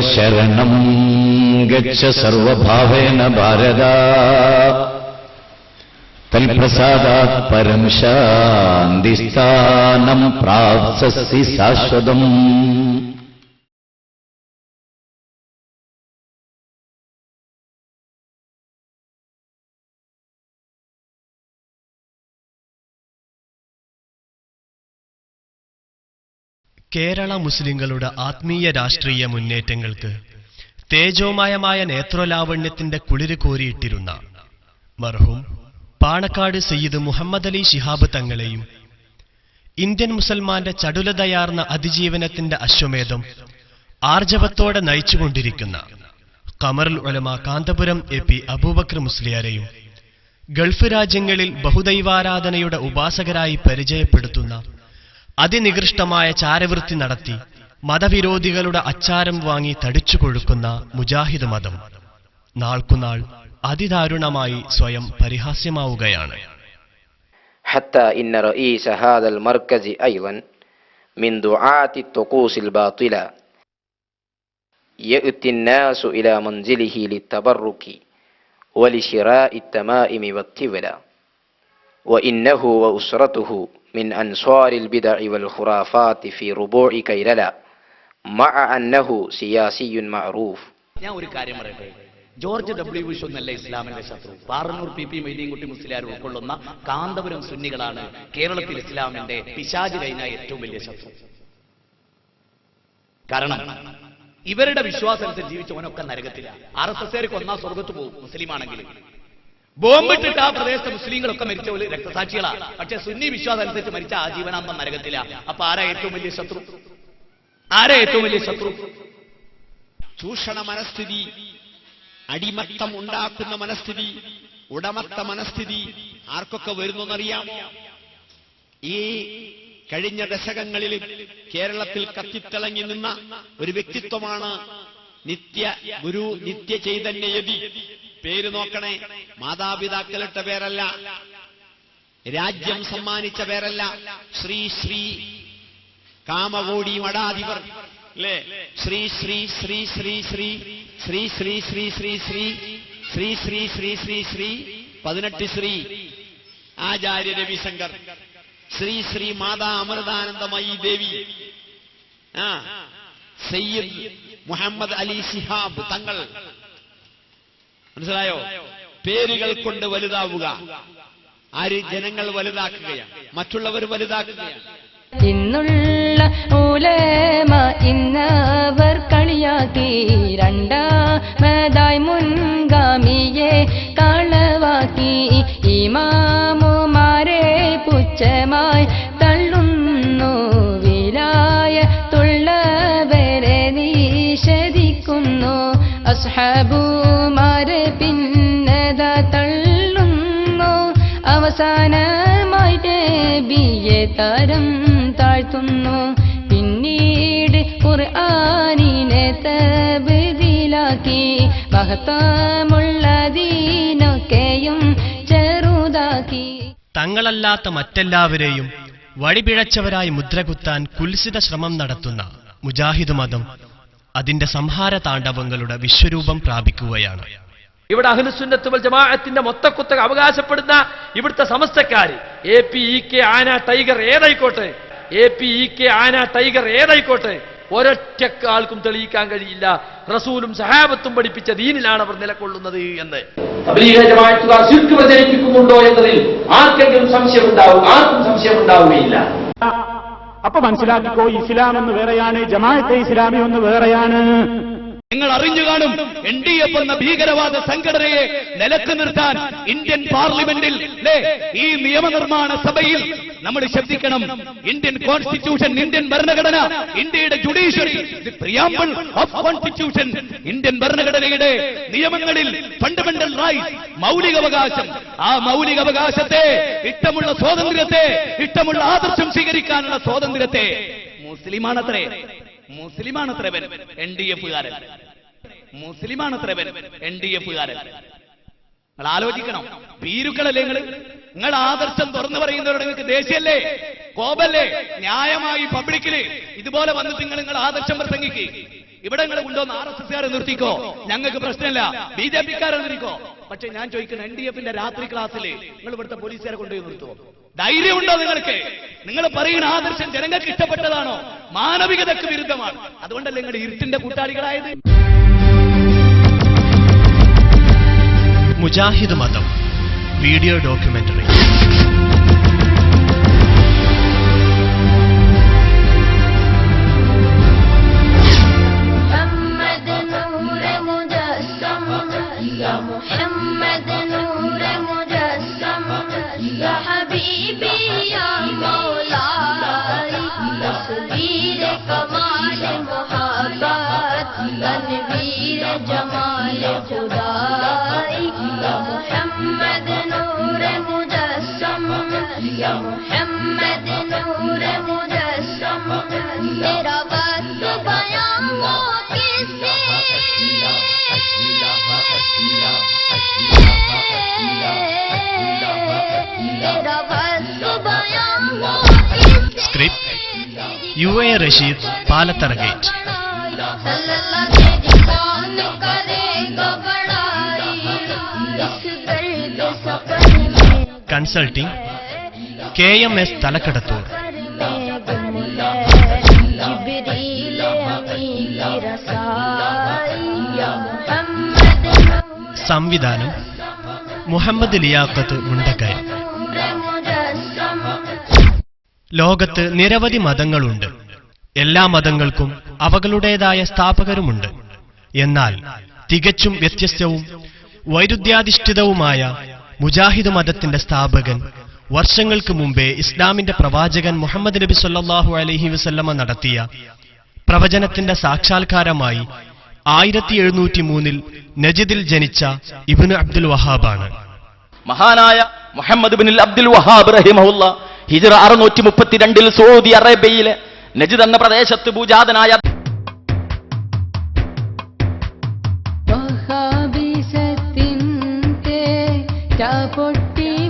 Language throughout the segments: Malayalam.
ശരണം ഗച്ഛ സർവഭാവേന ഭാരത. തൽപ്രസാദാത് പരം ശാന്തിസ്ഥാനം പ്രാപ്സസി ശാശ്വതം. കേരള മുസ്ലിങ്ങളുടെ ആത്മീയ രാഷ്ട്രീയ മുന്നേറ്റങ്ങൾക്ക് തേജോമയമായ നേത്രോലാവണ്യത്തിന്റെ കുളിര് കോരിയിട്ടിരുന്ന മർഹൂം പാണക്കാട് സയ്യിദ് മുഹമ്മദ് അലി ശിഹാബ് തങ്ങളെയും ഇന്ത്യൻ മുസൽമാന്റെ ചടുലതയാർന്ന അതിജീവനത്തിന്റെ അശ്വമേധം ആർജവത്തോടെ നയിച്ചുകൊണ്ടിരിക്കുന്ന കമറുൽ ഉലമ കാന്തപുരം എ പി അബൂബക്കർ മുസ്ലിയാരെയും ഗൾഫ് രാജ്യങ്ങളിൽ ബഹുദൈവാരാധനയുടെ ഉപാസകരായി പരിചയപ്പെടുത്തുന്ന അതിനികൃഷ്ടമായ ചാരവൃത്തി നടത്തി മതവിരോധികളുടെ അച്ചാരം വാങ്ങി തടിച്ചു കൊഴുക്കുന്ന മുജാഹിദ് മതം നാൾക്കുനാൾ അതിദാരുണമായി സ്വയം പരിഹാസ്യമാവുകയാണ് حتى إن رئيس هذا المركز أيضا من دعاة الطقوس الباطلة يأتي الناس إلى منزله للتبرك ولشراء التمائم والطبلة وإنه وأسرته من أنصار البدع والخرافات في ربوع كيللا مع أنه سياسي معروف ഞാൻ ഒരു കാര്യം പറയട്ടെ ജോർജ് ഡബ്ല്യു ബുഷ് ഒന്നല്ല ഇസ്ലാമിന്റെ ശത്രു പാറന്നൂർ പി പി മൈദീൻകുട്ടി മുസ്ലിയാർ ഉൾക്കൊള്ളുന്ന കാന്തപുരം സുന്നികളാണ് കേരളത്തിൽ ഇസ്ലാമിന്റെ പിശാജ് കഴിഞ്ഞ ഏറ്റവും വലിയ ശത്രു കാരണം ഇവരുടെ വിശ്വാസം അനുസരിച്ച് ജീവിച്ചവനൊക്കെ നരകത്തില്ല ആർ എസ് എസ് ഒന്നാം സ്വർഗത്ത് പോകും മുസ്ലിം ആണെങ്കിൽ ബോംബിട്ടിട്ട് ആ പ്രദേശത്തെ മുസ്ലിങ്ങളൊക്കെ മരിച്ച ഒരു രക്തസാക്ഷികളാ. പക്ഷെ സുന്നി വിശ്വാസം അനുസരിച്ച് മരിച്ച ആ ആജീവനാന്തം നരകത്തില്ല അപ്പൊ ആരാ ഏറ്റവും വലിയ ശത്രു? ആരാ ഏറ്റവും വലിയ ശത്രു? ചൂഷണ മനസ്ഥിതി അടിമത്തം ഉണ്ടാക്കുന്ന മനസ്ഥിതി ഉടമത്ത മനസ്ഥിതി ആർക്കൊക്കെ വരുന്നറിയാം ഈ കഴിഞ്ഞ ദശകങ്ങളിൽ കേരളത്തിൽ കത്തിത്തിളങ്ങി നിന്ന ഒരു വ്യക്തിത്വമാണ് നിത്യ ഗുരു നിത്യ ചൈതന്യയതി പേര് നോക്കണേ മാതാപിതാക്കളിട്ട പേരല്ല രാജ്യം സമ്മാനിച്ച പേരല്ല ശ്രീ ശ്രീ കാമകോടി മഠാധിപർ അല്ലേ ശ്രീ ശ്രീ ശ്രീ ശ്രീ ശ്രീ ശ്രീ ശ്രീ ശ്രീ ശ്രീ ശ്രീ ശ്രീ ശ്രീ ശ്രീ ശ്രീ ശ്രീ പതിനെട്ട് ശ്രീ ആചാര്യ രവിശങ്കർ ശ്രീ ശ്രീ മാതാ അമൃതാനന്ദമയി ദേവി ആ സയ്യിദ് മുഹമ്മദ് അലി ശിഹാബ് തങ്ങൾ മനസ്സിലായോ? പേരുകൾ കൊണ്ട് വലുതാവുക. ആര്? ജനങ്ങൾ വലുതാക്കുകയാണ്. മറ്റുള്ളവർ വലുതാക്കുകയാണ്. ഇന്നുള്ള ഉലമ ഇന്നവർ കളിയാക്കി രണ്ടാമതായി മുൻഗാമിയെ കളവാക്കി. ഇമാമുമാരെ പുച്ഛമായി തള്ളുന്നു. വിലായത്തുള്ളവരെ നിഷേധിക്കുന്നു അസ്ഹബുമാരെ പിന്നത തള്ളുന്നു. അവസാനമായി ബിയെ തരം താഴ്ത്തുന്നു. പിന്നീട് ഖുർആനിനെ തബ്ദീലാക്കി. മഹത്വമുള്ളതീനൊക്കെയും ചെറുതാക്കി. തങ്ങളല്ലാത്ത മറ്റെല്ലാവരെയും വഴിപിഴച്ചവരായി മുദ്രകുത്താൻ കുൽസിത ശ്രമം നടത്തുന്ന മുജാഹിദ് മതം അതിന്റെ സംഹാര താണ്ഡവങ്ങളുടെ വിശ്വരൂപം പ്രാപിക്കുകയാണ്. ഇവിടെ അഹ്ലുസുന്നത്ത് വൽ ജമാഅത്തിന്റെ മൊത്തക്കുത്തക അവകാശപ്പെടുന്ന ഇവിടുത്തെ സമസ്തക്കാര് എ പി ഇ കെ ആന ടൈഗർ ഏതായിക്കോട്ടെ എ പി ഇ കെ ആന ടൈഗർ ഏതായിക്കോട്ടെ ഒരൊറ്റ ആൾക്കും തെളിയിക്കാൻ കഴിയില്ല. റസൂലും സഹാബത്തും പഠിപ്പിച്ച ദീനിലാണ് അവർ നിലകൊള്ളുന്നത് എന്ന്. പ്രചരിപ്പിക്കുന്നുണ്ടോ എന്നതിൽ ആർക്കെങ്കിലും സംശയം ഉണ്ടാവും ആർക്കും സംശയം ഉണ്ടാവുകയില്ല അപ്പൊ മനസ്സിലാക്കിക്കോ ഇസ്ലാം എന്ന് വേറെയാണ് ജമാഅത്തെ ഇസ്ലാമി ഒന്ന് വേറെയാണ്. നിങ്ങൾ അറിഞ്ഞു കാണും എൻ ഡി എഫ് എന്ന ഭീകരവാദ സംഘടനയെ നിലയ്ക്ക് നിർത്താൻ ഇന്ത്യൻ പാർലമെന്റിൽ ഈ നിയമനിർമ്മാണ സഭയിൽ നമ്മൾ ശ്രദ്ധിക്കണം. ഇന്ത്യൻ കോൺസ്റ്റിറ്റ്യൂഷൻ ഇന്ത്യൻ ഭരണഘടന ഇന്ത്യയുടെ judiciary preamble of constitution Indian ഭരണഘടനയുടെ നിയമങ്ങളിൽ ഫണ്ടമെന്റൽ റൈറ്റ് മൗലികാവകാശം ആ മൗലികാവകാശത്തെ ഇഷ്ടമുള്ള സ്വാതന്ത്ര്യത്തെ ഇഷ്ടമുള്ള ആദർശം സ്വീകരിക്കാനുള്ള സ്വാതന്ത്ര്യത്തെ മുസ്ലിമാണത്രേ. മുസ്ലിമാണത്രേ എൻ ഡി എഫുകാരൻ. ത്രവൻ എൻ ഡി എഫുകാരൻ. നിങ്ങൾ ആലോചിക്കണം ഭീരുക്കളല്ലേ നിങ്ങൾ നിങ്ങൾ ആദർശം തുറന്നു പറയുന്നവരോട് നിങ്ങൾക്ക് ദേഷ്യല്ലേ കോപല്ലേ? ന്യായമായി പബ്ലിക്കിൽ ഇതുപോലെ വന്നിട്ട് നിങ്ങൾ നിങ്ങൾ ആദർശം പ്രസംഗിക്ക്. ഇവിടെ നിങ്ങൾ കൊണ്ടുവന്ന് ആർ എസ് എസ് നിർത്തിക്കോ? ഞങ്ങൾക്ക് പ്രശ്നമില്ല. ബി ജെ പിക്കാരെ നിർത്തിക്കോ? പക്ഷെ ഞാൻ ചോദിക്കുന്നത് എൻ ഡി എഫിന്റെ രാത്രി ക്ലാസ്സിൽ നിങ്ങൾ ഇവിടുത്തെ പോലീസുകാരെ കൊണ്ടുപോയി നിർത്തുമോ ധൈര്യമുണ്ടോ നിങ്ങൾക്ക്? നിങ്ങൾ പറയുന്ന ആദർശം ജനങ്ങൾക്ക് ഇഷ്ടപ്പെട്ടതാണോ? മാനവികതയ്ക്ക് വിരുദ്ധമാണ്. അതുകൊണ്ടല്ലേ നിങ്ങൾ ഇരുട്ടിന്റെ കൂട്ടാളികളായത്? മുജാഹിദ് മതം video documentary. U A Rasheed Palathara gate. Consulting K M S Thalakkadathur. സംവിധാനം മുഹമ്മദ് ലിയാഖത്ത് മുണ്ടക്കയം. ലോകത്ത് നിരവധി മതങ്ങളുണ്ട്. എല്ലാ മതങ്ങൾക്കും അവകളുടേതായ സ്ഥാപകരുമുണ്ട്. എന്നാൽ തികച്ചും വ്യത്യസ്തവും വൈരുദ്ധ്യാധിഷ്ഠിതവുമായ മുജാഹിദ് മതത്തിന്റെ സ്ഥാപകൻ വർഷങ്ങൾക്ക് മുമ്പേ ഇസ്ലാമിന്റെ പ്രവാചകൻ മുഹമ്മദ് നബി സല്ലാഹു അലഹി വസല്ലമ നടത്തിയ പ്രവചനത്തിന്റെ സാക്ഷാത്കാരമായി ആയിരത്തി എഴുന്നൂറ്റി മൂന്നിൽ നജിദിൽ ജനിച്ച ഇബ്നു അബ്ദുൽ വഹാബാണ്. മഹാനായ മുഹമ്മദ് ബിൻ അബ്ദുൽ വഹാബ് റഹിമഹുല്ല ഹിജറ അറുന്നൂറ്റി മുപ്പത്തിരണ്ടിൽ സൗദി അറേബ്യയിലെ നജിദ് എന്ന പ്രദേശത്ത് പൂജാതനായ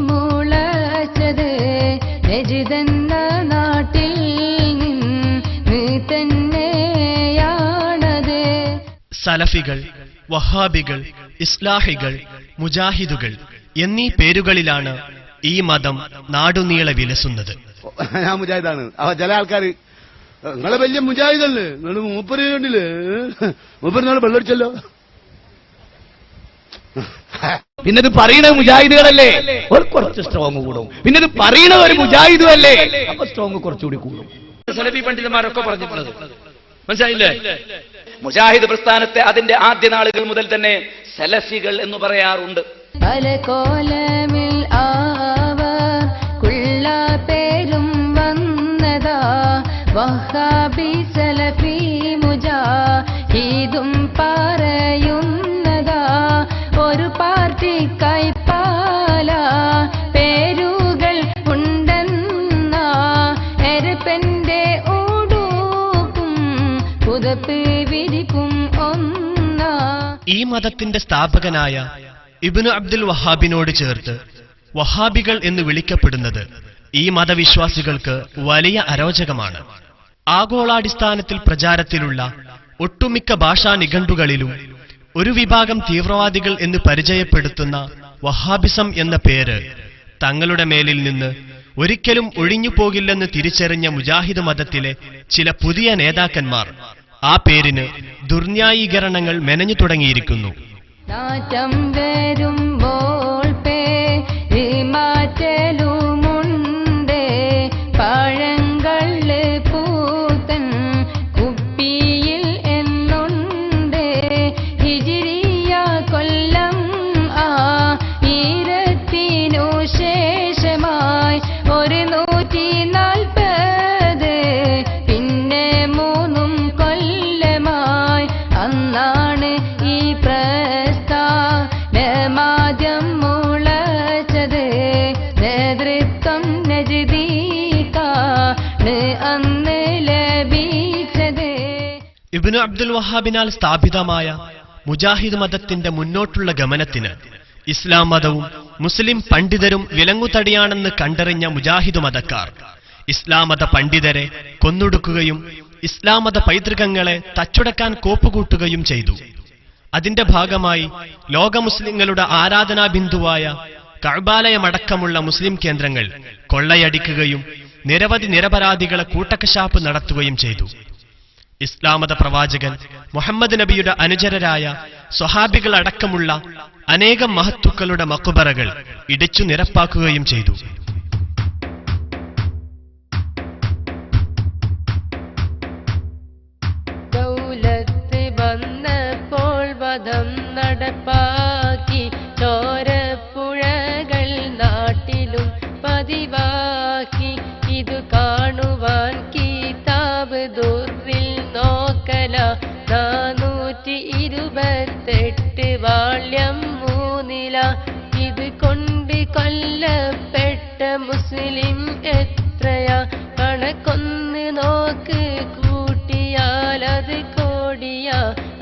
മുളച്ചത്. നാട്ടിൽ നീ തന്നെയാണത് സലഫികൾ വഹാബികൾ ഇസ്ലാഹികൾ മുജാഹിദുകൾ എന്നീ പേരുകളിലാണ് ഈ മതം നാടുനീളെ വിലസുന്നത്. ഞാൻ മുജാഹിദാണ്. അവ ചില ആൾക്കാർ നിങ്ങളെ വലിയ മുജാഹിദല്ലേ? നിങ്ങൾ മൂപ്പര് കണ്ടില്ലേ? മൂപ്പര് നിങ്ങൾ വെള്ളടിച്ചല്ലോ? പിന്നെ ഇത് പറയണ മുജാഹിദുകളല്ലേ? ഒരു കുറച്ച് സ്ട്രോങ് കൂടും. പിന്നെ ഇത് പറയണ ഒരു മുജാഹിദും അല്ലേ അപ്പൊ സ്ട്രോങ് കുറച്ചുകൂടി കൂടും. സലഫി പണ്ഡിതന്മാരൊക്കെ പറഞ്ഞിട്ടുള്ളത്. മനസ്സിലായില്ലേ? മുജാഹിദ് പ്രസ്ഥാനത്തെ അതിന്റെ ആദ്യ നാളുകൾ മുതൽ തന്നെ സലഫികൾ എന്ന് പറയാറുണ്ട്. വഹാബി മുജാഹിദും ഒരു പാല പേരുകൾ ഓടൂക്കും വിരിക്കും ഈ മതത്തിന്റെ സ്ഥാപകനായ ഇബിനു അബ്ദുൽ വഹാബിനോട് ചേർത്ത് വഹാബികൾ എന്ന് വിളിക്കപ്പെടുന്നത് ഈ മതവിശ്വാസികൾക്ക് വലിയ അരോചകമാണ്. ആഗോളാടിസ്ഥാനത്തിൽ പ്രചാരത്തിലുള്ള ഒട്ടുമിക്ക ഭാഷാ നിഘണ്ടുകളിലും ഒരു വിഭാഗം തീവ്രവാദികൾ എന്ന് പരിചയപ്പെടുത്തുന്ന വഹാബിസം എന്ന പേര് തങ്ങളുടെ മേലിൽ നിന്ന് ഒരിക്കലും ഒഴിഞ്ഞു പോകില്ലെന്ന് തിരിച്ചറിഞ്ഞ മുജാഹിദ് മതത്തിലെ ചില പുതിയ നേതാക്കന്മാർ ആ പേരിന് ദുർന്യായീകരണങ്ങൾ മെനഞ്ഞു തുടങ്ങിയിരിക്കുന്നു. അബ്ദുൽ വഹാബിനാൽ സ്ഥാപിതമായ മുജാഹിദ് മതത്തിന്റെ മുന്നോട്ടുള്ള ഗമനത്തിന് ഇസ്ലാം മതവും മുസ്ലിം പണ്ഡിതരും വിലങ്ങുതടിയാണെന്ന് കണ്ടറിഞ്ഞ മുജാഹിദ് മതക്കാർ ഇസ്ലാം മത പണ്ഡിതരെ കൊന്നൊടുക്കുകയും ഇസ്ലാം മത പൈതൃകങ്ങളെ തച്ചുടക്കാൻ കോപ്പുകൂട്ടുകയും ചെയ്തു. അതിന്റെ ഭാഗമായി ലോക മുസ്ലിങ്ങളുടെ ആരാധനാ ബിന്ദുവായ കഅബാലയമടക്കമുള്ള മുസ്ലിം കേന്ദ്രങ്ങൾ കൊള്ളയടിക്കുകയും നിരവധി നിരപരാധികളെ കൂട്ടക്കശാപ്പ് നടത്തുകയും ചെയ്തു. ഇസ്ലാമത പ്രവാചകൻ മുഹമ്മദ് നബിയുടെ അനുചരരായ സ്വഹാബികൾ അടക്കമുള്ള അനേകം മഹത്തുക്കളുടെ മക്കുബറകൾ ഇടിച്ചു നിരപ്പാക്കുകയും ചെയ്തു. മുസ്ലിം എത്രയാ? കണക്കൊന്ന് നോക്ക് കൂട്ടിയാൽ അത് കോടിയ.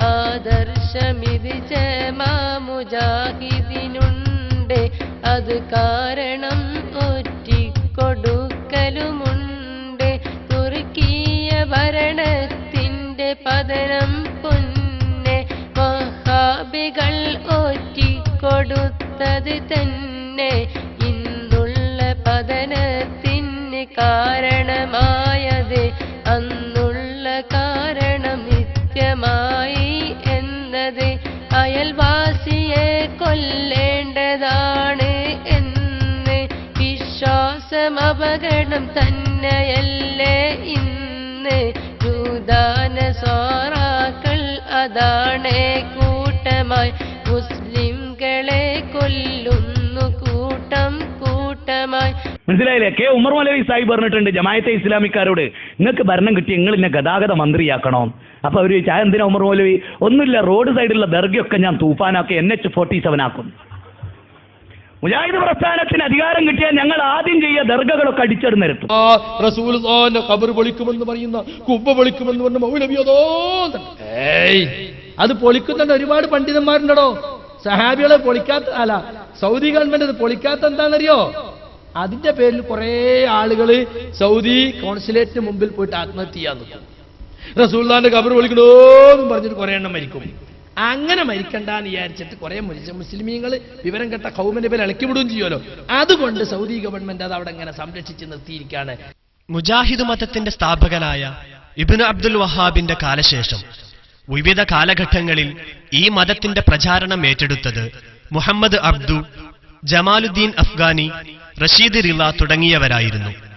ആദർശമിത് ജമാമുജാഹിദിനുണ്ട്. അത് കാരണം ഒറ്റിക്കൊടുക്കലുമുണ്ട്. തുർക്കിയ ഭരണത്തിന്റെ പതനം പൊന്നെ. മഹാബികൾ ഒറ്റിക്കൊടുത്തത് തന്നെ. അപകടം തന്നെയല്ലേ ഇന്ന്. ജൂദാന സ്വാറാക്കൾ അതാണേ കൂട്ടമായി. മുസ്ലിംകളെ കൊല്ലുന്നു കൂട്ടം കൂട്ടമായി. മനസ്സിലായില്ലേ? കെ. ഉമർ മലവി സാഹിബ് പറഞ്ഞിട്ടുണ്ട് ജമായത്തെ ഇസ്ലാമിക്കാരോട് നിങ്ങൾക്ക് ഭരണം കിട്ടി നിങ്ങൾ എന്നെ ഗതാഗത മന്ത്രിയാക്കണോ. അപ്പൊ അവർ ചായ എന്തിനാ ഉമർ മൗലവി? ഒന്നുമില്ല റോഡ് സൈഡിലുള്ള ദർഗയൊക്കെ ഞാൻ തൂഫാനാക്കി എൻ എച്ച് ഫോർട്ടി സെവൻ ആക്കും. മുജാഹിദ് പ്രസ്ഥാനത്തിന് അധികാരം കിട്ടിയാൽ ഞങ്ങൾ ആദ്യം ചെയ്യുക ദർഗകളൊക്കെ അടിച്ചെടുന്ന് നിരത്തും. റസൂൽ ഖബർ പൊളിക്കുമെന്ന് പറയുന്ന കുബ്ബ പൊളിക്കുമെന്ന് പറഞ്ഞ മൗലവിയതോ അത് പൊളിക്കുന്നുണ്ട്. ഒരുപാട് പണ്ഡിതന്മാരുണ്ടോ സഹാബികളെ പൊളിക്കാത്ത അല്ല സൗദി ഗവൺമെന്റ് അത് പൊളിക്കാത്ത എന്താണെന്നറിയോ? അതിന്റെ പേരിൽ കുറെ ആളുകൾ സൗദി കോൺസുലേറ്റിന് മുമ്പിൽ പോയിട്ട് ആത്മഹത്യ ചെയ്യാൻ നിൽക്കും ഖബർ പൊളിക്കണോന്നും പറഞ്ഞിട്ട് കുറെ എണ്ണം മരിക്കും. അങ്ങനെ മരിക്കണ്ടെന്ന് വിചാരിച്ചിട്ട് കുറെ മുസ്ലിമീങ്ങൾ വിവരം കെട്ട കൗമിന്റെ പേര് ഇളക്കിവിടുകയും ചെയ്യുമല്ലോ. അതുകൊണ്ട് സൗദി ഗവൺമെന്റ് അത് അവിടെ ഇങ്ങനെ സംരക്ഷിച്ച് നിർത്തിയിരിക്കുകയാണ്. മുജാഹിദ് മതത്തിന്റെ സ്ഥാപകനായ ഇബ്നു അബ്ദുൽ വഹാബിന്റെ കാലശേഷം വിവിധ കാലഘട്ടങ്ങളിൽ ഈ മതത്തിന്റെ പ്രചാരണം ഏറ്റെടുത്തത് മുഹമ്മദ് അബ്ദു ജമാലുദ്ദീൻ അഫ്ഗാനി റഷീദ് റിള തുടങ്ങിയവരായിരുന്നു.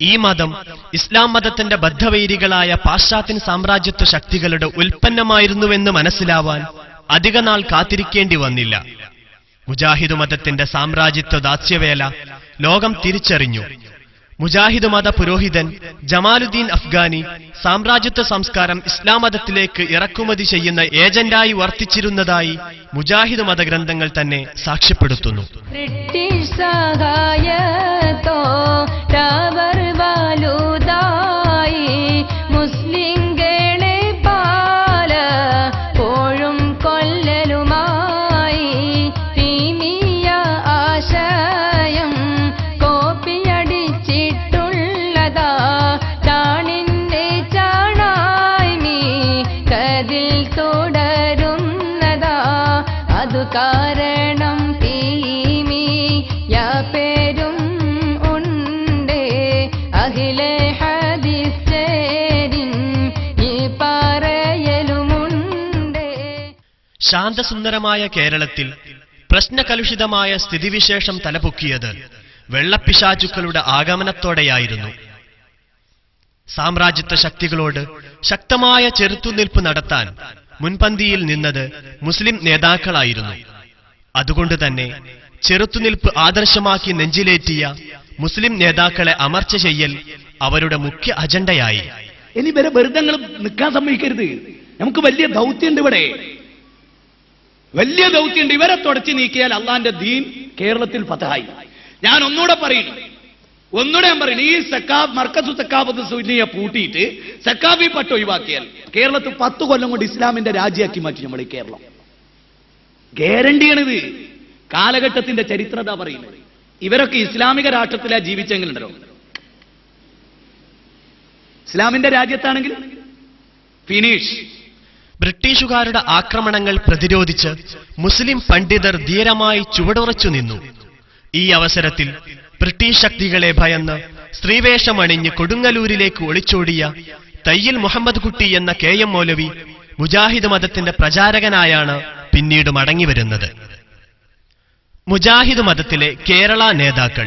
ഈ മതം ഇസ്ലാം മതത്തിന്റെ ബദ്ധവൈരികളായ പാശ്ചാത്യൻ സാമ്രാജ്യത്വ ശക്തികളുടെ ഉൽപ്പന്നമായിരുന്നുവെന്ന് മനസ്സിലാവാൻ അധികനാൾ കാത്തിരിക്കേണ്ടി വന്നില്ല. മുജാഹിദ് മതത്തിന്റെ സാമ്രാജ്യത്വ ദാസ്യവേല ലോകം തിരിച്ചറിഞ്ഞു. മുജാഹിദ് മത പുരോഹിതൻ ജമാലുദ്ദീൻ അഫ്ഗാനി സാമ്രാജ്യത്വ സംസ്കാരം ഇസ്ലാം മതത്തിലേക്ക് ഇറക്കുമതി ചെയ്യുന്ന ഏജന്റായി വർത്തിച്ചിരുന്നതായി മുജാഹിദ് മതഗ്രന്ഥങ്ങൾ തന്നെ സാക്ഷ്യപ്പെടുത്തുന്നു. ബ്രിട്ടീഷ് സഹായത്തോടവർ ശാന്തസുന്ദരമായ കേരളത്തിൽ പ്രശ്നകലുഷിതമായ സ്ഥിതിവിശേഷം തലപൊക്കിയത് വെള്ളപ്പിശാചുക്കളുടെ ആഗമനത്തോടെയായിരുന്നു. സാമ്രാജ്യത്വ ശക്തികളോട് ശക്തമായ ചെറുത്തുനിൽപ്പ് നടത്താൻ മുൻപന്തിയിൽ നിന്നത് മുസ്ലിം നേതാക്കളായിരുന്നു. അതുകൊണ്ട് തന്നെ ചെറുത്തുനിൽപ്പ് ആദർശമാക്കി നെഞ്ചിലേറ്റിയ മുസ്ലിം നേതാക്കളെ അമർച്ച ചെയ്യൽ അവരുടെ മുഖ്യ അജണ്ടയായി. ഇനി വരെ വെറുതെ നിൽക്കാൻ സമ്മതിക്കരുത്. നമുക്ക് വലിയ ദൗത്യമുണ്ട് ഇവിടെ. വലിയ ദൗത്യമുണ്ട്. ഇവരെ തുടച്ചു നീക്കിയാൽ അള്ളാന്റെ ദീൻ കേരളത്തിൽ ഫതഹായി. ഞാൻ ഒന്നുകൂടെ പറയുന്നു ഒന്നുകൂടെ ഞാൻ പറയുന്നു ഈ സക്കാബ് മർക്കസു സക്കാബത്ത് സുന്നിയെ പൂട്ടിയിട്ട് സക്കാബി പട്ട് ഒഴിവാക്കിയാൽ കേരളത്തിൽ പത്ത് കൊല്ലം കൊണ്ട് ഇസ്ലാമിന്റെ രാജ്യമാക്കി മാറ്റി നമ്മൾ ഈ കേരളം. ഗ്യാരണ്ടിയാണിത്. കാലഘട്ടത്തിന്റെ ചരിത്രത പറയുന്നത്. ഇവരൊക്കെ ഇസ്ലാമിക രാഷ്ട്രത്തിലാ ജീവിച്ചെങ്കിലുണ്ടല്ലോ. ഇസ്ലാമിന്റെ രാജ്യത്താണെങ്കിൽ ഫിനിഷ്. ബ്രിട്ടീഷുകാരുടെ ആക്രമണങ്ങൾ പ്രതിരോധിച്ച് മുസ്ലിം പണ്ഡിതർ ധീരമായി ചുവടുറച്ചു നിന്നു. ഈ അവസരത്തിൽ ബ്രിട്ടീഷ് ശക്തികളെ ഭയന്ന് സ്ത്രീവേഷമണിഞ്ഞ് കൊടുങ്ങലൂരിലേക്ക് ഒളിച്ചോടിയ തയ്യിൽ മുഹമ്മദ് കുട്ടി എന്ന കെ എം മൗലവി മുജാഹിദ് മതത്തിന്റെ പ്രചാരകനായാണ് പിന്നീട് മടങ്ങിവരുന്നത്. മുജാഹിദ് മതത്തിലെ കേരള നേതാക്കൾ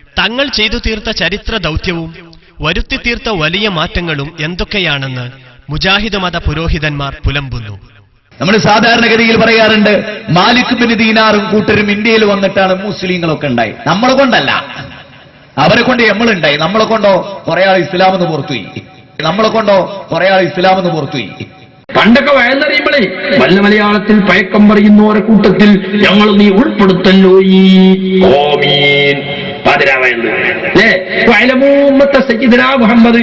തങ്ങൾ ചെയ്തു തീർത്ത ചരിത്ര ദൗത്യവും വരുത്തി തീർത്ത വലിയ മാറ്റങ്ങളും എന്തൊക്കെയാണെന്ന് മുജാഹിദ് മത പുരോഹിതന്മാർ പുലമ്പുന്നു. നമ്മൾ സാധാരണഗതിയിൽ പറയാറുണ്ട് മാലിക് ബിൻ ദീനാറും കൂട്ടരും ഇന്ത്യയിൽ വന്നിട്ടാണ് മുസ്ലിങ്ങളൊക്കെ ഉണ്ടായി. നമ്മളെ കൊണ്ടല്ല. അവരെ കൊണ്ട് നമ്മളുണ്ടായി. നമ്മളെ കൊണ്ടോ കുറെ ആൾ ഇസ്ലാം എന്ന് പുറത്തുപോയി. നമ്മളെ കൊണ്ടോ കുറെ ആൾ ഇസ്ലാം എന്ന് പുറത്തുപോയി. പണ്ടൊക്കെ വയന്നറിയുമ്പോഴേ വല്ല മലയാളത്തിൽ പയക്കം പറയുന്ന പറയുന്നവരെ കൂട്ടത്തിൽ ഞങ്ങൾ നീ ഉൾപ്പെടുത്തല്ലോ ഈ. ഓമീൻ. സയ്യിദന മുഹമ്മദ്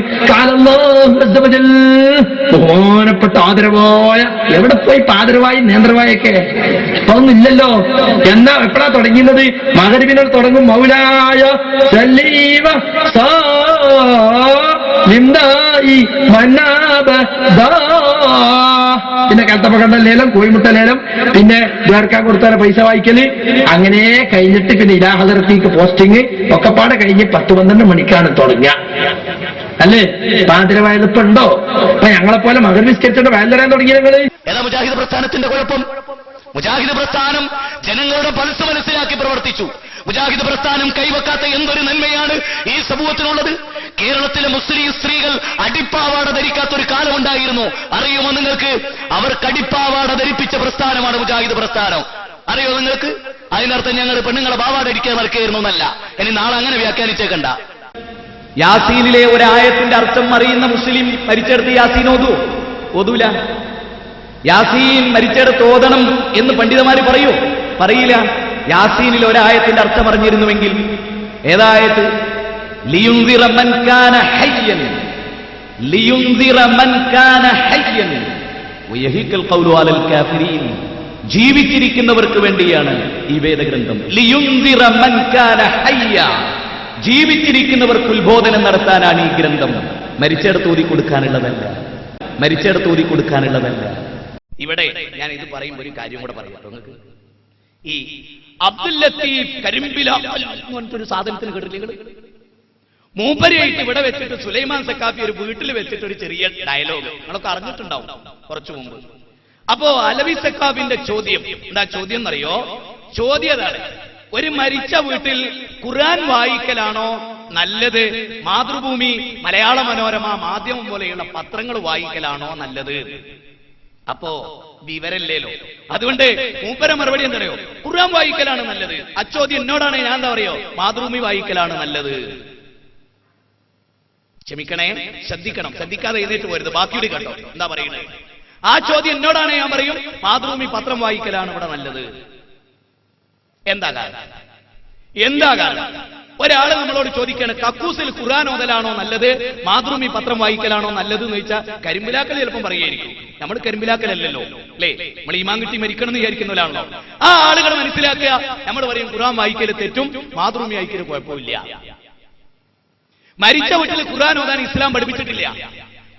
ബഹുമാനപ്പെട്ട ആദരവായ എവിടെ പോയി പാദരവായി നേന്ത്രവായൊക്കെ അതൊന്നും ഇല്ലല്ലോ. എന്നാ എപ്പോഴാ തുടങ്ങുന്നത് മകരവിനോട് തുടങ്ങും മൗലായ സലീവ സാ. പിന്നെ കട്ടപ്പക്കണ്ട ലേലം കോഴിമുട്ട ലേലം പിന്നെ ചേർക്കാൻ കൊടുത്താൽ പൈസ വായിക്കൽ. അങ്ങനെ കഴിഞ്ഞിട്ട് പിന്നെ ഇലാഹദർത്തിക്ക് പോസ്റ്റിംഗ് ഒക്കെ പാടെ കഴിഞ്ഞ് പത്ത് പന്ത്രണ്ട് മണിക്കാണ് തുടങ്ങുക. അല്ലേ? പാതിര ഉണ്ടോ അപ്പൊ ഞങ്ങളെ പോലെ മകർ വിസ്കരിച്ചിട്ട് വയൽ തരാൻ തുടങ്ങിയ നിങ്ങൾ? മുജാഹിദ് പ്രസ്ഥാനത്തിന്റെ കുഴപ്പം. മുജാഹിദ് പ്രസ്ഥാനം ജനങ്ങളുടെ പൾസ് മനസ്സിലാക്കി പ്രവർത്തിച്ചു. മുജാഹിദ് പ്രസ്ഥാനം കൈവക്കാത്ത എന്തൊരു നന്മയാണ് ഈ സമൂഹത്തിനുള്ളത്? കേരളത്തിലെ മുസ്ലിം സ്ത്രീകൾ അടിപ്പാവാട ധരിക്കാത്ത ഒരു കാലമുണ്ടായിരുന്നു. അറിയുമോ നിങ്ങൾക്ക്? അവർക്ക് അടിപ്പാവാട ധരിപ്പിച്ച പ്രസ്ഥാനമാണ് മുജാഹിദ് പ്രസ്ഥാനം. അറിയോ നിങ്ങൾക്ക്? അതിനർത്ഥം ഞങ്ങൾ പെണ്ണുങ്ങളെ പാവാട അടിക്കാൻ നടക്കുകയായിരുന്നു എന്നല്ല. ഇനി നാളെ അങ്ങനെ വ്യാഖ്യാനിച്ചേക്കണ്ട. യാസീനിലെ ഒരായത്തിന്റെ അർത്ഥം അറിയുന്ന മുസ്ലിം മരിച്ചെടുത്ത് യാസീൻ ഓതു. ഓതൂല. യാസീൻ മരിച്ചെടുത്ത് ഓതണം എന്ന് പണ്ഡിതന്മാർ പറയൂ. പറയില്ല. യാസീനിൽ ഒരായത്തിന്റെ അർത്ഥം അറിഞ്ഞിരുന്നുവെങ്കിൽ ഏതായത്? ജീവിച്ചിരിക്കുന്നവർക്ക് വേണ്ടിയാണ് ഈ വേദഗ്രന്ഥം. ജീവിച്ചിരിക്കുന്നവർക്ക് ഉത്ബോധനം നടത്താനാണ് ഈ ഗ്രന്ഥം. മരിച്ചെടുത്ത് ഊതി കൊടുക്കാനുള്ളതല്ല. മരിച്ചെടുത്ത് ഊതി കൊടുക്കാനുള്ളതല്ല. ഇവിടെ ഞാൻ ഇത് പറയുമ്പോൾ ഒരു കാര്യം കൂടെ പറയാം. നിങ്ങൾക്ക് ഈ അബ്ദുൽ ലത്തീഫ് കരിമ്പില സാധനത്തിന് കേട്ടില്ല മൂപ്പരെയായിട്ട് ഇവിടെ വെച്ചിട്ട് സുലൈമാൻ സക്കാഫി ഒരു വീട്ടിൽ വെച്ചിട്ട് ഒരു ചെറിയ ഡയലോഗ് നിങ്ങളൊക്കെ അറിഞ്ഞിട്ടുണ്ടാവും കുറച്ചു മുമ്പ്. അപ്പോ അലവി സക്കാഫിന്റെ ചോദ്യം. എന്താ ചോദ്യം എന്നറിയോ? ചോദ്യതാണ് ഒരു മരിച്ച വീട്ടിൽ ഖുർആൻ വായിക്കലാണോ നല്ലത്? മാതൃഭൂമി മലയാള മനോരമ മാധ്യമം പോലെയുള്ള പത്രങ്ങൾ വായിക്കലാണോ നല്ലത്? അപ്പോ വിവരല്ലേലോ അതുകൊണ്ട് മൂപ്പര മറുപടി എന്തറിയോ? ഖുർആൻ വായിക്കലാണ് നല്ലത്. അച്ചോദ്യം എന്നോടാണ് ഞാൻ എന്താ പറയോ മാതൃഭൂമി വായിക്കലാണ് നല്ലത്. ക്ഷമിക്കണേ ശ്രദ്ധിക്കണം. ശ്രദ്ധിക്കാതെ എഴുന്നേറ്റ് പോരുത്. ബാക്കിയുടെ കണ്ടോ? എന്താ പറയുന്നത്? ആ ചോദ്യം എന്നോടാണ് ഞാൻ പറയും. മാതൃഭൂമി പത്രം വായിക്കലാണ് ഇവിടെ നല്ലത്. എന്താ കാരണം? എന്താ കാരണം? ഒരാൾ നമ്മളോട് ചോദിക്കാണ് കക്കൂസിൽ ഖുർആൻ ഓതലാണോ നല്ലത്? മാതൃഭൂമി പത്രം വായിക്കലാണോ നല്ലത്? എന്ന് ചോദിച്ചാൽ കരിമ്പിലാക്കൽ ചിലപ്പം പറയുമായിരിക്കും. നമ്മൾ കരിമ്പിലാക്കലല്ലോ അല്ലേ? നമ്മൾ ഈമാൻ കിട്ടി മരിക്കണം എന്ന് വിചാരിക്കുന്നവരാണല്ലോ ആ ആളുകൾ മനസ്സിലാക്കുക നമ്മൾ പറയും ഖുർആൻ വായിക്കൽ തെറ്റും മാതൃഭൂമി വായിക്കൽ കുഴപ്പമില്ല. മരിച്ച വീട്ടിൽ ഖുർആൻ ഓതാൻ ഇസ്ലാം പഠിപ്പിച്ചിട്ടില്ല.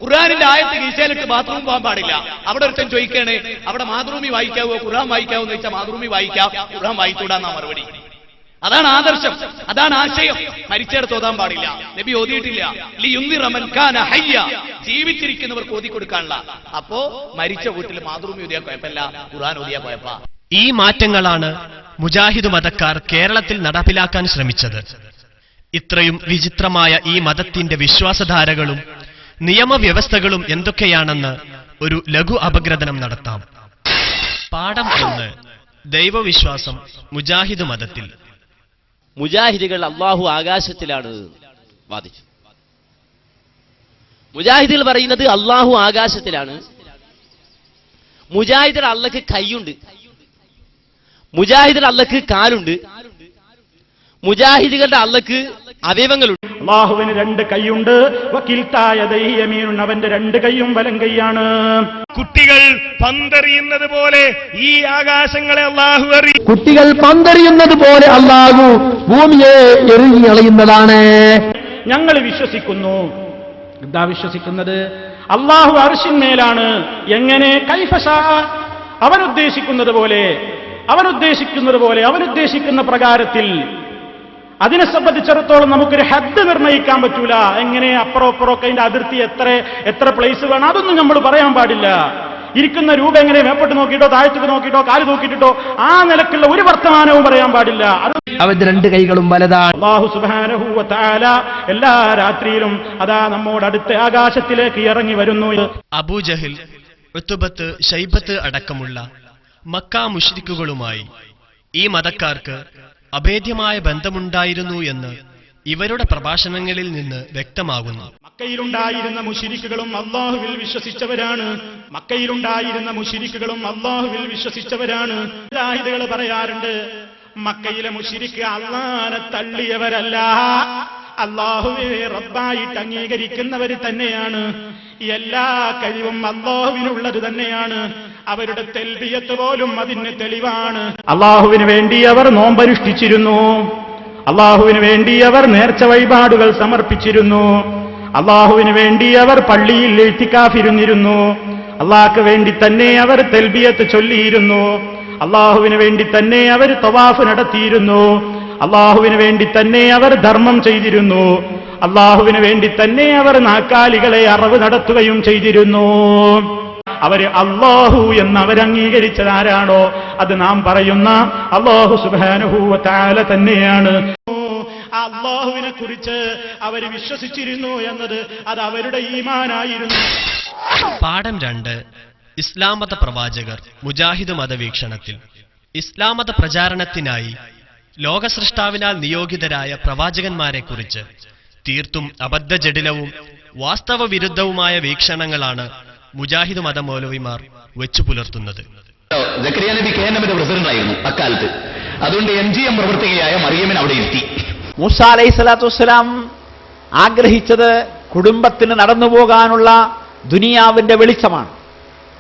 ഖുർആാനിന്റെ ആയത്ത് കീശയിലിട്ട് ബാത്റൂം പോകാൻ പാടില്ല. അവിടെ ഒരുത്തൻ ചോദിക്കാണ് അവിടെ മാതൃഭൂമി വായിക്കാവോ? ഖുർആൻ വായിക്കാവോ? എന്ന് വെച്ചാൽ മാതൃഭൂമി വായിക്കാം ഖുർആൻ വായിച്ചൂടാന്നാ മറുപടി. അതാണ് ആദർശം അതാണ് ആശയം. മരിച്ചെടുത്ത് ഓതാൻ പാടില്ല നബി ഓതിയിട്ടില്ല. ജീവിച്ചിരിക്കുന്നവർക്ക് ഓതി കൊടുക്കാനുള്ള അപ്പോ മരിച്ച വീട്ടിൽ മാതൃഭൂമി ഓതിയാ കുഴപ്പമില്ല ഖുർആൻ ഓതിയാ കുഴപ്പ ഈ മാറ്റങ്ങളാണ് മുജാഹിദ് മതക്കാർ കേരളത്തിൽ നടപ്പിലാക്കാൻ ശ്രമിച്ചത്. ഇത്രയും വിചിത്രമായ ഈ മതത്തിന്റെ വിശ്വാസധാരകളും നിയമവ്യവസ്ഥകളും എന്തൊക്കെയാണെന്ന് ഒരു ലഘു അപഗ്രഥനം നടത്താം. പാഠം ഒന്ന്. ദൈവവിശ്വാസം മുജാഹിദ് മതത്തിൽ. മുജാഹിദുകൾ അള്ളാഹു ആകാശത്തിലാണ് വാദിച്ചു മുജാഹിദികൾ പറയുന്നത് അള്ളാഹു ആകാശത്തിലാണ്. മുജാഹിദർ അള്ളക്ക് കൈയുണ്ട്. മുജാഹിദർ അള്ളക്ക് കാലുണ്ട്. മുജാഹിദികളുടെ അള്ളക്ക് അവയവങ്ങളുണ്ട്. അള്ളാഹുവിന് രണ്ട് കൈയുണ്ട്. വക്കീൽത്തായ ദൈയമീനുൺ അവന്റെ രണ്ട് കൈയും വലം കൈയാണ്. കുട്ടികൾ പന്തെറിയുന്നത് പോലെ ഈ ആകാശങ്ങളെ അള്ളാഹു എറി കുട്ടികൾ പന്തെറിയുന്നത് പോലെ അള്ളാഹു ഭൂമിയെ എറിഞ്ഞളയുന്നതാണ് ഞങ്ങൾ വിശ്വസിക്കുന്നു. എന്താ വിശ്വസിക്കുന്നത്? അള്ളാഹു അർഷിന്മേലാണ് എങ്ങനെ? കൈഫഷ. അവനുദ്ദേശിക്കുന്നത് പോലെ. അവനുദ്ദേശിക്കുന്നത് പോലെ. അവനുദ്ദേശിക്കുന്ന പ്രകാരത്തിൽ അതിനെ സംബന്ധിച്ചിടത്തോളം നമുക്കൊരു ഹദ് നിർണയിക്കാൻ പറ്റൂല. എങ്ങനെ അപ്പുറം അപ്പുറമൊക്കെ അതിന്റെ അതിർത്തി എത്ര എത്ര പ്ലേസ് വേണം? അതൊന്നും നമ്മൾ പറയാൻ പാടില്ല. ഇരിക്കുന്ന രൂപ എങ്ങനെ മേപ്പോട്ട് നോക്കിയിട്ടോ താഴത്തേക്ക് നോക്കിയിട്ടോ കാൽ നോക്കിയിട്ടോ ആ നിലക്കുള്ള ഒരു വർത്തമാനവും പറയാൻ പാടില്ല. അത് അവന്റെ രണ്ട് കൈകളും വലതാണ്. അള്ളാഹു സുബ്ഹാനഹു വ എല്ലാ രാത്രിയിലും അതാ നമ്മോട് അടുത്ത ആകാശത്തിലേക്ക് ഇറങ്ങി വരുന്നു. അബൂജഹിൽ ഉത്തുബത്ത് ഷൈബത്ത് അടക്കമുള്ള മക്ക മുഷ്രിക്കുകളുമായി ഈ മതക്കാർക്ക് അഭേദ്യമായ ബന്ധമുണ്ടായിരുന്നു എന്ന് ഇവരുടെ പ്രഭാഷണങ്ങളിൽ നിന്ന് വ്യക്തമാകുന്നു. മക്കയിലുണ്ടായിരുന്ന മുഷിരിക്കുകളും അള്ളാഹുവിൽ വിശ്വസിച്ചവരാണ്. മക്കയിലുണ്ടായിരുന്ന മുഷിരിക്കുകളും അള്ളാഹുവിൽ വിശ്വസിച്ചവരാണ്. ജാഹിദുകൾ പറയാറുണ്ട് മക്കയിലെ മുഷിരിക്ക് അള്ളാനെ തള്ളിയവരല്ല. അള്ളാഹുവെ റബ്ബായിട്ട് അംഗീകരിക്കുന്നവർ തന്നെയാണ്. എല്ലാ കഴിവും അള്ളാഹുവിനുള്ളത് തന്നെയാണ്. അവരുടെ തെൽബിയത്ത് പോലും അതിന് തെളിവാണ്. അള്ളാഹുവിന് വേണ്ടി അവർ നോമ്പനുഷ്ഠിച്ചിരുന്നു. അള്ളാഹുവിന് വേണ്ടി അവർ നേർച്ച വഴിപാടുകൾ സമർപ്പിച്ചിരുന്നു. അള്ളാഹുവിന് വേണ്ടി അവർ പള്ളിയിൽ എഴുത്തിക്കാഫിരുന്നിരുന്നു. അള്ളാഹ്ക്ക് വേണ്ടി തന്നെ അവർ തെൽബിയത്ത് ചൊല്ലിയിരുന്നു. അള്ളാഹുവിന് വേണ്ടി തന്നെ അവർ തവാഫ് നടത്തിയിരുന്നു. അള്ളാഹുവിന് വേണ്ടി തന്നെ അവർ ധർമ്മം ചെയ്തിരുന്നു. അള്ളാഹുവിന് വേണ്ടി തന്നെ അവർ നാക്കാലികളെ അറവ് നടത്തുകയും ചെയ്തിരുന്നു. അവർ അള്ളാഹു എന്ന് അവരംഗീകരിച്ചത് ആരാണോ അത് നാം പറയുന്ന അള്ളാഹു സുബാനുഹൂവ താല തന്നെയാണ്. അള്ളാഹുവിനെ കുറിച്ച് അവർ വിശ്വസിച്ചിരുന്നു എന്നത് അത് അവരുടെ ഈമാനായിരുന്നു. പാഠം രണ്ട്. ഇസ്ലാമത പ്രവാചകർ മുജാഹിദ് മതവീക്ഷണത്തിൽ. ഇസ്ലാമത പ്രചാരണത്തിനായി ലോകസൃഷ്ടാവിനാൽ നിയോഗിതരായ പ്രവാചകന്മാരെ പ്രവാചകന്മാരെക്കുറിച്ച് തീർത്തും അബദ്ധജടിലവും വാസ്തവ വിരുദ്ധവുമായ വീക്ഷണങ്ങളാണ് മുജാഹിദ് മത മൗലവിമാർ വെച്ചു പുലർത്തുന്നത്. ജക്കരിയ നബി കെ എൻ എമ്മിന്റെ പ്രസിഡന്റായിരുന്നു അക്കാലത്ത്. അതുകൊണ്ട് എം ജി എം പ്രവർത്തകയായ മറിയമ്മൻ അവിടെ ഇരുത്തി. മൂസ അലൈഹി സ്വലാത്തു വസ്സലാം ആഗ്രഹിച്ചത് കുടുംബത്തിന് നടന്നു പോകാനുള്ള ദുനിയാവിന്റെ വെളിച്ചമാണ്.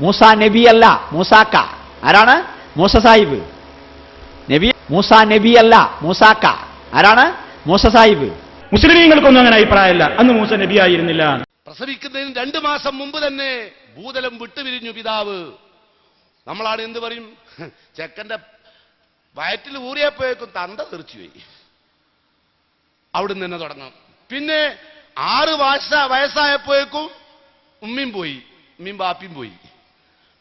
മൂസ നബി അല്ല മൂസാക്ക ആരാണ്? മൂസ സാഹിബ്. നബി മൂസ നബി അല്ല മൂസാക്ക ആരാണ്? മൂസ സാഹിബ്. മുസ്ലിമീങ്ങൾക്കൊന്നും അങ്ങനെ അഭിപ്രായമില്ല. അന്ന് മൂസ നബി ആയിരുന്നില്ല പ്രസവിക്കുന്നതിന് രണ്ടു മാസം മുമ്പ് തന്നെ ഭൂതലം വിട്ടുപിരിഞ്ഞു പിതാവ്. നമ്മളാണ് എന്ത് പറയും? ചെക്കന്റെ വയറ്റിൽ ഊറിയപ്പോയേക്കും തണ്ട തീർച്ചയായി അവിടുന്ന് തന്നെ തുടങ്ങാം. പിന്നെ ആറ് വയസ്സ വയസ്സായപ്പോയേക്കും ഉമ്മീം പോയി ഉമ്മയും ബാപ്പിയും പോയി.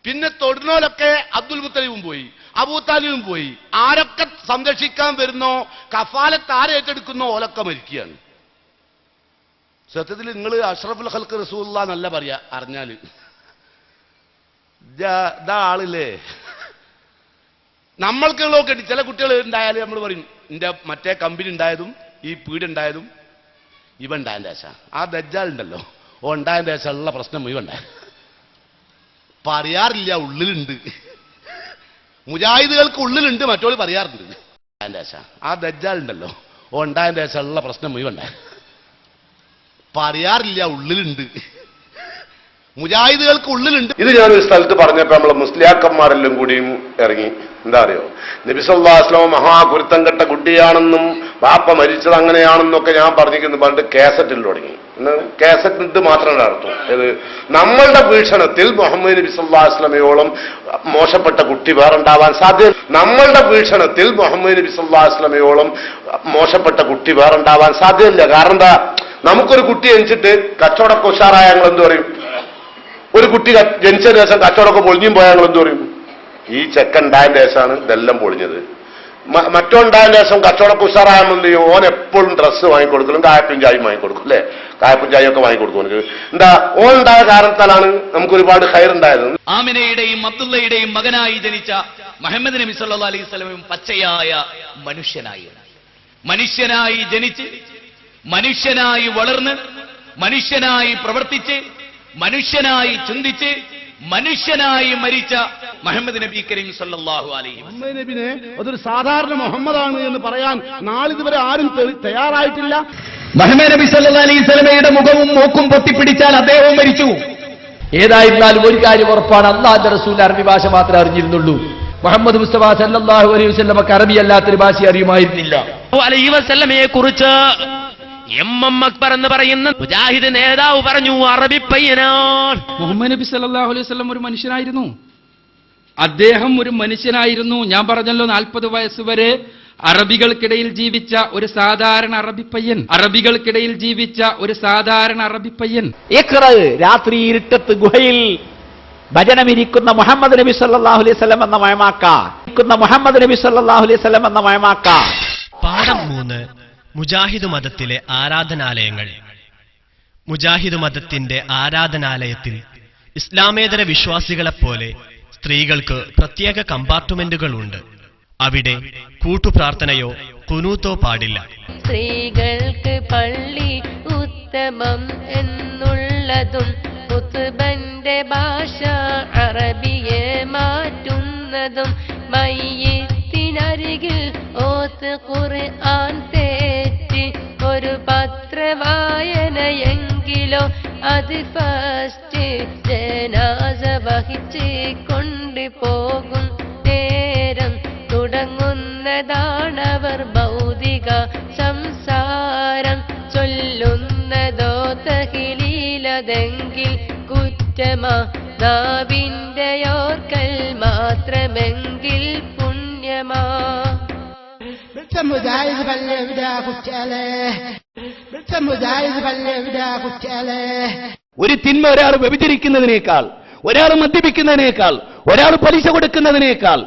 പിന്നെ തൊടുന്നോലൊക്കെ അബ്ദുൽ മുത്തലിബും പോയി അബൂത്താലിബും പോയി. ആരൊക്കെ സംരക്ഷിക്കാൻ വരുന്നോ കഫാലത്ത് ആരേറ്റെടുക്കുന്നോ ഓലൊക്കെ മരിക്കുകയാണ്. സത്യത്തിൽ നിങ്ങൾ അഷ്റഫുൽ ഹൽക്ക് റസൂല്ല എന്നല്ല പറയാ അറിഞ്ഞാൽ. ഇതാ- ആളില്ലേ? നമ്മൾക്കുള്ളതൊക്കെ ഉണ്ട് ചില കുട്ടികൾ ഉണ്ടായാലും നമ്മൾ പറയും എന്റെ മറ്റേ കമ്പനി ഉണ്ടായതും ഈ പീഡ് ഉണ്ടായതും ഇവ ഉണ്ടായ ശേഷം ആ ദജ്ജാൽ ഉണ്ടല്ലോ. ഓ ഉണ്ടായതിന്റെ ഉള്ള പ്രശ്നം ഇവ ഉണ്ടായ. പറയാറില്ല ഉള്ളിലുണ്ട്. മുജാഹിദുകൾക്ക് ഉള്ളിലുണ്ട് മറ്റോട് പറയാറുണ്ട്. അതിന്റെ ശേഷം ആ ദജ്ജാൽ ഉണ്ടല്ലോ. ഓ ഉണ്ടായതിന്റെ ഉള്ള പ്രശ്നം ഇവ ഉണ്ടായ. പറയാറില്ല ഉള്ളിലുണ്ട്. മുജാഹിദുകൾക്ക് ഉള്ളിലുണ്ട്. ഇത് ഞാനൊരു സ്ഥലത്ത് പറഞ്ഞപ്പോ നമ്മളെ മുസ്ലിയാക്കന്മാരെല്ലാം കൂടിയും ഇറങ്ങി. എന്താ അറിയോ? നബിസല്ലാസ്ലോ മഹാകുരുത്തം കെട്ട കുട്ടിയാണെന്നും ബാപ്പ മരിച്ചത് അങ്ങനെയാണെന്നൊക്കെ ഞാൻ പറഞ്ഞിരിക്കുന്നു. പറഞ്ഞിട്ട് കേസറ്റിൽ തുടങ്ങി. കേസറ്റ് ഇത് മാത്രമല്ല അർത്ഥം. ഇത് നമ്മളുടെ വീക്ഷണത്തിൽ മുഹമ്മദ് നബി സല്ലാസ്ലമയോളം മോശപ്പെട്ട കുട്ടി വേറുണ്ടാവാൻ സാധ്യത. നമ്മളുടെ വീക്ഷണത്തിൽ മുഹമ്മദ് നബി സല്ലാസ്ലമയോളം മോശപ്പെട്ട കുട്ടി വേറുണ്ടാവാൻ സാധ്യതയില്ല. കാരണം എന്താ? നമുക്കൊരു കുട്ടി ജനിച്ചിട്ട് കച്ചവടമൊക്കെ ഉഷാറായ ഞങ്ങൾ എന്ത് പറയും? ഒരു കുട്ടി ജനിച്ച ശേഷം കച്ചവടമൊക്കെ പൊളിഞ്ഞും പോയാൽ ഞങ്ങൾ എന്ത് പറയും? ഈ ചെക്കൻ ഉണ്ടായതിന്റെ ശേഷമാണ് ഇതെല്ലാം പൊളിഞ്ഞത്. മറ്റോ മറ്റോണ്ടായതിന്റെ ശേഷം കച്ചവടമൊക്കെ ചെയ്യും? ഓൻ എപ്പോഴും ഡ്രസ്സ് വാങ്ങിക്കൊടുക്കലും കായപ്പും ചായയും വാങ്ങിക്കൊടുക്കും അല്ലേ? കായപ്പും ചായയും ഒക്കെ വാങ്ങിക്കൊടുക്കും എനിക്ക് എന്താ ഓൻ ഉണ്ടായ കാരണത്താലാണ് നമുക്ക് ഒരുപാട് ഹയർ ഉണ്ടായത്. ആമിനയുടെയും അബ്ദുള്ളയുടെയും മകനായി ജനിച്ച മുഹമ്മദ് നബി സല്ലാ അലൈഹി സ്വലമും പച്ചയായ മനുഷ്യനായി. മനുഷ്യനായി ജനിച്ച് മനുഷ്യനായി വളർന്ന് മനുഷ്യനായി പ്രവർത്തിച്ച് മനുഷ്യനായി ചിന്തിച്ച് മനുഷ്യനായി മരിച്ച മുഹമ്മദ് നബി കരീം സല്ലാഹു അലൈഹി. മുഹമ്മദ് നബിനെ അതൊരു സാധാരണ മുഹമ്മദാണ് എന്ന് പറയാൻ നാളിതുവരെ ആരും തയ്യാറായിട്ടില്ല. മുഹമ്മദ് നബി സല്ലാ അലൈഹി സ്വലമയുടെ മുഖവും മൂക്കും പൊട്ടിപ്പിടിച്ചാൽ അദ്ദേഹവും മരിച്ചു. ഏതായിരുന്നാലും ഒരു കാര്യം ഉറപ്പാണ് അള്ളാഹിന്റെ റസൂൽ അറബി ഭാഷ മാത്രമേ അറിഞ്ഞിരുന്നുള്ളൂ. മുഹമ്മദ് മുസ്തഫ സല്ലാഹു അലൈഹി വസല്ലമക്ക് അറബി അല്ലാത്തൊരു ഭാഷ അറിയുമായിരുന്നില്ല. അലൈഹി വസല്ലമയെ കുറിച്ച് എം എം അക്ബർ എന്ന് പറയുന്ന മുജാഹിദ് നേതാവ് പറഞ്ഞു അറബി പയ്യനാണ്. മുഹമ്മദ് നബി സല്ലല്ലാഹു അലൈഹി വസല്ലം ഒരു മനുഷ്യനായിരുന്നു. അദ്ദേഹം ഒരു മനുഷ്യനായിരുന്നു. ഞാൻ പറഞ്ഞല്ലോ നാൽപ്പത് വയസ്സ് വരെ അറബികൾക്കിടയിൽ ജീവിച്ച ഒരു സാധാരണ അറബി പയ്യൻ. അറബികൾക്കിടയിൽ ജീവിച്ച ഒരു സാധാരണ അറബി പയ്യൻ. ഇഖ്റ രാത്രി ഇരുട്ടത്ത് ഗുഹയിൽ ഭജനമിരിക്കുന്ന മുഹമ്മദ് നബി സല്ലാഹു അലൈഹി സ്വലം എന്ന മയമാക്ക. മുഹമ്മദ് നബി സല്ലാഹു അലൈഹി സ്വലം എന്ന മയമാക്ക. പാഠം മൂന്ന്. മുജാഹിദ് മതത്തിലെ ആരാധനാലയങ്ങൾ. മുജാഹിദ് മതത്തിന്റെ ആരാധനാലയത്തിൽ ഇസ്ലാമേതര വിശ്വാസികളെപ്പോലെ സ്ത്രീകൾക്ക് പ്രത്യേക കമ്പാർട്ട്മെന്റുകൾ ഉണ്ട് അവിടെ കൂട്ടുപ്രാർത്ഥനയോ കുനൂത്തോ പാടില്ല. സ്ത്രീകൾക്ക് പള്ളി ഉത്തമം എന്നുള്ളതും പുത്തുബന്റെ ഭാഷ അറബിയെ മാറ്റുന്നതും മയ്യത്തിനരികിൽ ഓത്ത് ഖുർആൻ തെറ്റി ഒരു പത്രവായനയെങ്കിലോ അത് ഫസ്റ്റ് ജനാസ വഹിച്ച് കൊണ്ടുപോകും നേരം തുടങ്ങുന്നതാണവർ ഭൗതിക സംസാരം. ചൊല്ലുന്നതോ തഹിലീലതെങ്കിൽ കുറ്റമാ. നാവിന്റെയോർക്കൽ മാത്രമെങ്കിൽ പുണ്യമാ. മുജാഹിദ് പള്ളി എവിടാ കുറ്റാലേ മുജാഹിദ് പള്ളി എവിടാ കുറ്റാലേ. ഒരു തിന്മ ഒരാൾ വ്യഭിചരിക്കുന്നതിനേക്കാൾ ഒരാൾ മദ്യപിക്കുന്നതിനേക്കാൾ ഒരാൾ പലിശ കൊടുക്കുന്നതിനേക്കാൾ